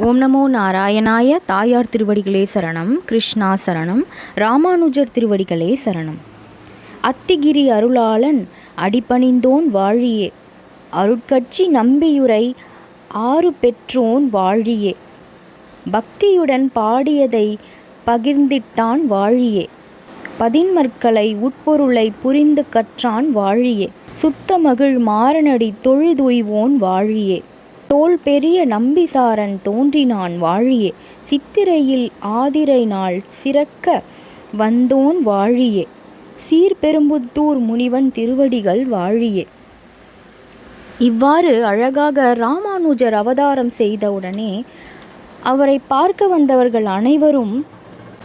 ஓம் நமோ நாராயணாய தாயார் திருவடிகளே சரணம் கிருஷ்ணா சரணம் ராமானுஜர் திருவடிகளே சரணம். அத்திகிரி அருளாளன் அடிபணிந்தோன் வாழியே. அருட்கட்சி நம்பியுரை ஆறு பெற்றோன் வாழியே. பக்தியுடன் பாடியதை பகிர்ந்திட்டான் வாழியே. பதின்மற்களை உட்பொருளை புரிந்து கற்றான் வாழியே. சுத்தமகிழ் மாறனடி தொழுதுய்வோன் வாழியே. தோல் பெரிய நம்பிசாரன் தோன்றினான் வாழியே. சித்திரையில் ஆதிரை நாள் சிறக்க வந்தோன் வாழியே. சீர்பெரும்புத்தூர் முனிவன் திருவடிகள் வாழியே. இவ்வாறு அழகாக ராமானுஜர் அவதாரம் செய்தவுடனே அவரை பார்க்க வந்தவர்கள் அனைவரும்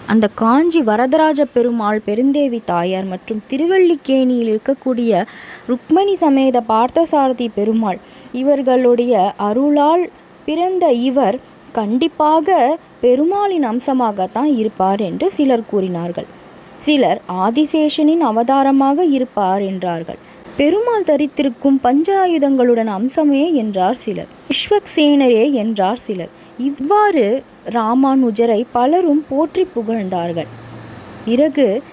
அந்த காஞ்சி வரதராஜ பெருமாள் பெருந்தேவி தாயார் மற்றும் திருவல்லிக்கேணியில் இருக்கக்கூடிய ருக்மணி சமேத பார்த்தசாரதி பெருமாள் இவர்களுடைய அருளால் பிறந்த இவர் கண்டிப்பாக பெருமாளின் அம்சமாகத்தான் இருப்பார் என்று சிலர் கூறினார்கள். சிலர் ஆதிசேஷனின் அவதாரமாக இருப்பார் என்றார்கள். பெருமாள் தரித்திருக்கும் பஞ்சாயுதங்களுடன் அம்சமே என்றார் சிலர். விஸ்வக்சேனரே என்றார் சிலர். இவ்வாறு ராமானுஜரை பலரும் போற்றி புகழ்ந்தார்கள். பிறகு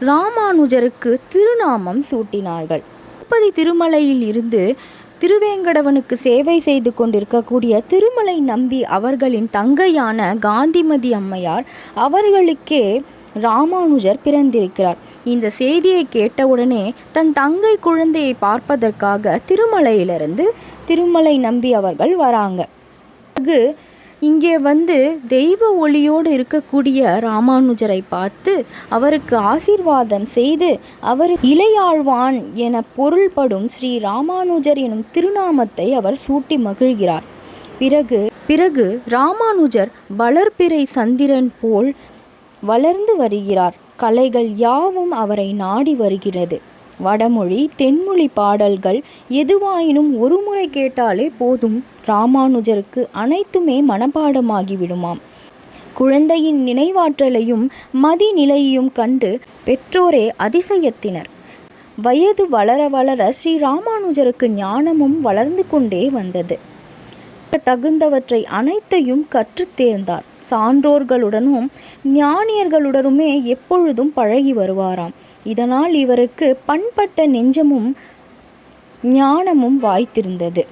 ராமானுஜருக்கு திருநாமம் சூட்டினார்கள். திருப்பதி திருமலையில் இருந்து திருவேங்கடவனுக்கு சேவை செய்து கொண்டிருக்கக்கூடிய திருமலை நம்பி அவர்களின் தங்கையான காந்திமதி அம்மையார் அவர்களுக்கே ராமானுஜர் பிறந்திருக்கிறார். இந்த செய்தியை கேட்டவுடனே தன் தங்கை குழந்தையை பார்ப்பதற்காக திருமலையிலிருந்து திருமலை நம்பி அவர்கள் வராங்க. பிறகு இங்கே வந்து தெய்வ ஒளியோடு இருக்கக்கூடிய ராமானுஜரை பார்த்து அவருக்கு ஆசீர்வாதம் செய்து அவர் இளையாழ்வான் என பொருள்படும் ஸ்ரீ ராமானுஜர் எனும் திருநாமத்தை அவர் சூட்டி மகிழ்கிறார். பிறகு பிறகு ராமானுஜர் வளர்பிறை சந்திரன் போல் வளர்ந்து வருகிறார். கலைகள் யாவும் அவரை நாடி வருகிறது. வடமொழி தென்மொழி பாடல்கள் எதுவாயினும் ஒரு முறை கேட்டாலே போதும். ராமானுஜருக்கு அனைத்துமே மனப்பாடமாகிவிடுமாம். குழந்தையின் நினைவாற்றலையும் மதிநிலையையும் கண்டு பெற்றோரே அதிசயத்தினர். வயது வளர வளர ஸ்ரீ ராமானுஜருக்கு ஞானமும் வளர்ந்து கொண்டே வந்தது. தகுந்தவற்றை அனைத்தையும் கற்றுத் தேர்ந்தார். சான்றோர்களுடனும் ஞானியர்களுடனுமே எப்பொழுதும் பழகி வருவாராம். இதனால் இவருக்கு பண்பட்ட நெஞ்சமும் ஞானமும் வாய்த்திருந்தது.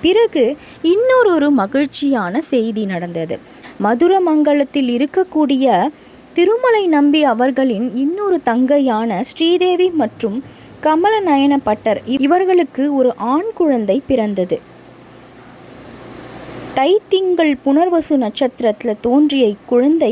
பிறகு இன்னொரு மகிழ்ச்சியான செய்தி நடந்தது. மதுரமங்கலத்தில் இருக்கக்கூடிய திருமலை நம்பி அவர்களின் இன்னொரு தங்கையான ஸ்ரீதேவி மற்றும் கமலநயன பட்டர் இவர்களுக்கு ஒரு ஆண் குழந்தை பிறந்தது. தைத்திங்கள் புனர்வசு நட்சத்திரத்தில் தோன்றிய இக்குழந்தை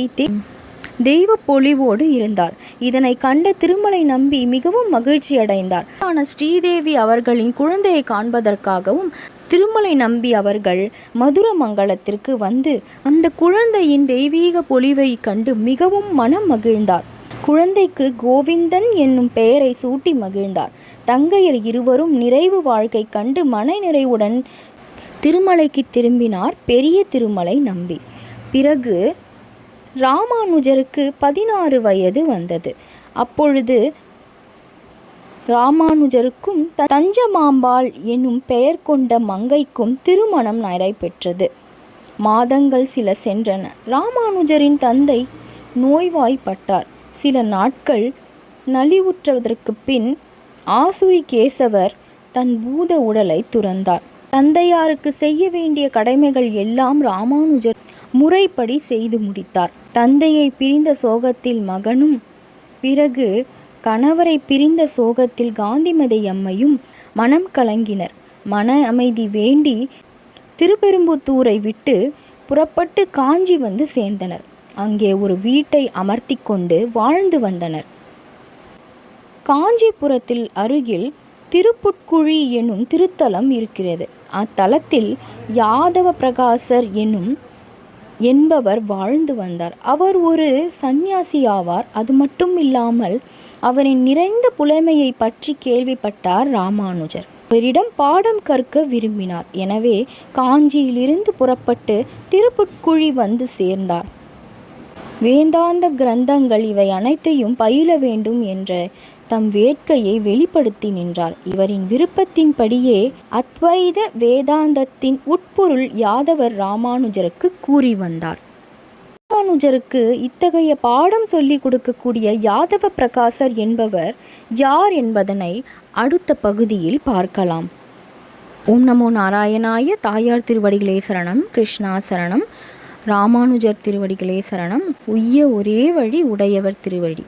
தெய்வ பொலிவோடு இருந்தார். இதனை கண்ட திருமலை நம்பி மிகவும் மகிழ்ச்சி அடைந்தார். ஆனால் ஸ்ரீதேவி அவர்களின் குழந்தையை காண்பதற்காகவும் திருமலை நம்பி அவர்கள் மதுரமங்கலத்திற்கு வந்து அந்த குழந்தையின் தெய்வீக பொலிவை கண்டு மிகவும் மனம் மகிழ்ந்தார். குழந்தைக்கு கோவிந்தன் என்னும் பெயரை சூட்டி மகிழ்ந்தார். தங்கையர் இருவரும் நிறைவு வாழ்க்கை கண்டு மன நிறைவுடன் திருமலைக்கு திரும்பினார் பெரிய திருமலை நம்பி. பிறகு ராமானுஜருக்கு பதினாறு வயது வந்தது. அப்பொழுது ராமானுஜருக்கும் தஞ்சமாம்பாள் என்னும் பெயர் கொண்ட மங்கைக்கும் திருமணம் நடைபெற்றது. மாதங்கள் சில சென்றன. ராமானுஜரின் தந்தை நோய்வாய்ப்பட்டார். சில நாட்கள் நலிவுற்றதற்கு பின் ஆசுரி கேசவர் தன் பூத உடலை துறந்தார். தந்தையாருக்கு செய்ய வேண்டிய கடமைகள் எல்லாம் ராமானுஜர் முறைப்படி செய்து முடித்தார். தந்தையை பிரிந்த சோகத்தில் மகனும் பிறகு கணவரை பிரிந்த சோகத்தில் காந்திமதி அம்மையும் மனம் கலங்கினர். மன அமைதி வேண்டி திருப்பெரும்புத்தூரை விட்டு புறப்பட்டு காஞ்சி வந்து சேர்ந்தனர். அங்கே ஒரு வீட்டை அமர்த்தி கொண்டு வாழ்ந்து வந்தனர். காஞ்சிபுரத்தில் அருகில் திருப்புட்குழி எனும் திருத்தலம் இருக்கிறது. அத்தலத்தில் யாதவ பிரகாசர் என்னும் என்பவர் வாழ்ந்து வந்தார். அவர் ஒரு சந்நியாசி ஆவார். அது மட்டும் இல்லாமல் அவரின் நிறைந்த புலமையை பற்றி கேள்விப்பட்டார் ராமானுஜர். அவரிடம் பாடம் கற்க விரும்பினார். எனவே காஞ்சியிலிருந்து புறப்பட்டு திருப்புட்குழி வந்து சேர்ந்தார். வேதாந்த கிரந்தங்கள் இவை அனைத்தையும் பயில வேண்டும் என்ற தம் வேட்கையை வெளிப்படுத்தி நின்றார். இவரின் விருப்பத்தின்படியே அத்வைத வேதாந்தத்தின் உட்பொருள் யாதவர் ராமானுஜருக்கு கூறி வந்தார். ராமானுஜருக்கு இத்தகைய பாடம் சொல்லிக் கொடுக்கக்கூடிய யாதவ பிரகாசர் என்பவர் யார் என்பதனை அடுத்த பகுதியில் பார்க்கலாம். ஓம் நமோ நாராயணாய தாயார் திருவடிகளே சரணம் கிருஷ்ணா சரணம். ராமானுஜர் திருவடிகளே சரணம். உய்ய ஒரே வழி உடையவர் திருவடி.